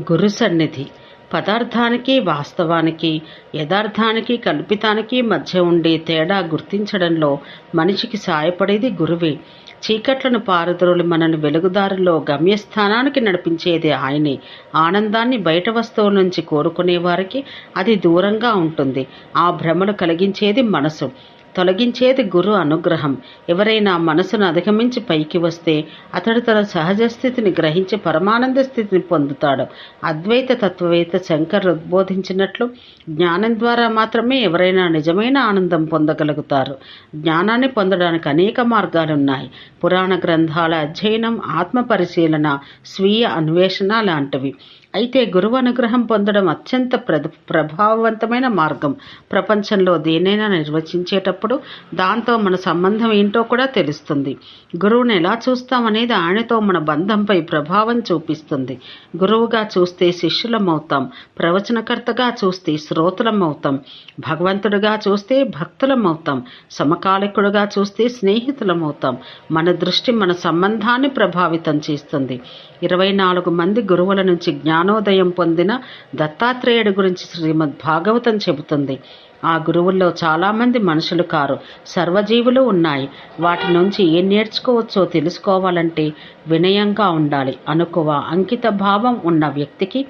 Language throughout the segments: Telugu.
గురు సన్నిధి. పదార్థానికి వాస్తవానికి యథార్థానికి కల్పితానికి మధ్య ఉండే తేడా గుర్తించడంలో మనిషికి సాయపడేది గురువే. చీకట్లను పారదోలి మనను వెలుగుదారిలో గమ్యస్థానానికి నడిపించేది ఆయనే. ఆనందాన్ని బయట వస్తువుల నుంచి కోరుకునే వారికి అది దూరంగా ఉంటుంది. ఆ భ్రమలు కలిగించేది మనసు. తొలగించేది గురు అనుగ్రహం. ఎవరైనా మనసును అధిగమించి పైకి వస్తే అతడు తన సహజ స్థితిని గ్రహించి పరమానంద స్థితిని పొందుతాడు. అద్వైత తత్వవేత్త శంకర్ ఉద్బోధించినట్లు జ్ఞానం ద్వారా మాత్రమే ఎవరైనా నిజమైన ఆనందం పొందగలుగుతారు. జ్ఞానాన్ని పొందడానికి అనేక మార్గాలున్నాయి. పురాణ గ్రంథాల అధ్యయనం ఆత్మ పరిశీలన స్వీయ అన్వేషణ లాంటివి. అయితే గురువు అనుగ్రహం పొందడం అత్యంత ప్ర ప్రభావవంతమైన మార్గం. ప్రపంచంలో దేనైనా నిర్వచించేటప్పుడు దాంతో మన సంబంధం ఏంటో కూడా తెలుస్తుంది. గురువుని ఎలా చూస్తామనేది ఆయనతో మన బంధంపై ప్రభావం చూపిస్తుంది. గురువుగా చూస్తే శిష్యులమవుతాం. ప్రవచనకర్తగా చూస్తే శ్రోతలమవుతాం. భగవంతుడిగా చూస్తే భక్తులమవుతాం. సమకాలికుడుగా చూస్తే స్నేహితులమవుతాం. మన దృష్టి మన సంబంధాన్ని ప్రభావితం చేస్తుంది. ఇరవై నాలుగు మంది గురువుల నుంచి జ్ఞానోదయం పొందిన దత్తాత్రేయుడి గురించి శ్రీమద్ భాగవతం చెబుతుంది. ఆ గురువుల్లో చాలామంది మనుషులు కారు సర్వజీవులు ఉన్నాయి. వాటి నుంచి ఏం నేర్చుకోవచ్చో తెలుసుకోవాలంటే వినయంగా ఉండాలి. అనుకువ అంకిత భావం ఉన్న వ్యక్తికి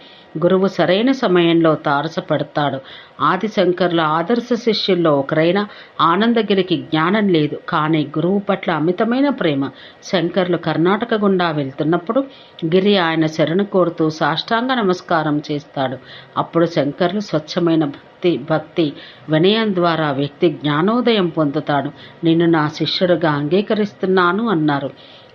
గురువు సరైన సమయంలో తారసపడతాడు. ఆదిశంకర్ల ఆదర్శ శిష్యుల్లో ఒకరైన ఆనందగిరికి జ్ఞానం లేదు. కానీ గురువు పట్ల అమితమైన ప్రేమ. శంకర్లు కర్ణాటక గుండా వెళ్తున్నప్పుడు గిరి ఆయన శరణు కోరుతూ సాష్టాంగ నమస్కారం చేస్తాడు. అప్పుడు శంకర్లు స్వచ్ఛమైన భక్తి భక్తి. వినయం ద్వారా వ్యక్తి జ్ఞానోదయం పొందుతాడు. నిన్ను నా శిష్యుడుగా అంగీకరిస్తున్నాను అన్నారు.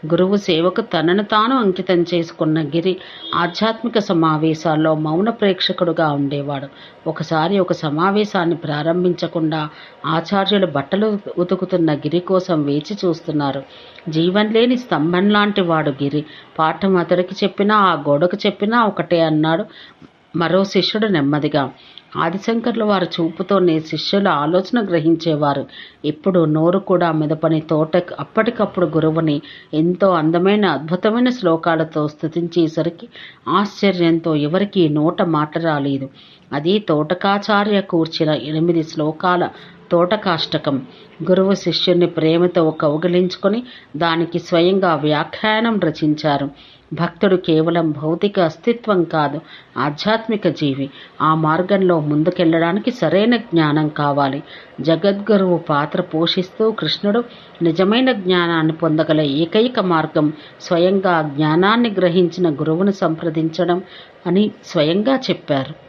గురువు సేవకు తనను తాను అంకితం చేసుకున్న గిరి ఆధ్యాత్మిక సమావేశాల్లో మౌన ప్రేక్షకుడుగా ఉండేవాడు. ఒకసారి ఒక సమావేశాన్ని ప్రారంభించకుండా ఆచార్యులు బట్టలు ఉతుకుతున్న గిరి కోసం వేచి చూస్తున్నారు. జీవం లేని స్తంభం లాంటి వాడు గిరి. పాఠం అతడికి చెప్పినా ఆ గోడకు చెప్పినా ఒకటే అన్నాడు. మరో శిష్యుడు నెమ్మదిగా ఆదిశంకర్లు వారి చూపుతోనే శిష్యుల ఆలోచన గ్రహించేవారు. ఇప్పుడు నోరు కూడా మెదపని తోట అప్పటికప్పుడు గురువుని ఎంతో అందమైన అద్భుతమైన శ్లోకాలతో స్థుతించేసరికి ఆశ్చర్యంతో ఎవరికీ నోట మాట రాలేదు. అది తోటకాచార్య కూర్చిన ఎనిమిది శ్లోకాల తోటకాష్టకం. గురువు శిష్యుని ప్రేమతో కౌగిలించుకొని దానికి స్వయంగా వ్యాఖ్యానం రచించారు. భక్తుడు కేవలం భౌతిక అస్తిత్వం కాదు ఆధ్యాత్మిక జీవి. ఆ మార్గంలో ముందుకెళ్ళడానికి సరైన జ్ఞానం కావాలి. జగద్గురువు పాత్ర పోషిస్తూ కృష్ణుడు నిజమైన జ్ఞానాన్ని పొందగల ఏకైక మార్గం స్వయంగా జ్ఞానాన్ని గ్రహించిన గురువును సంప్రదించడం అని స్వయంగా చెప్పారు.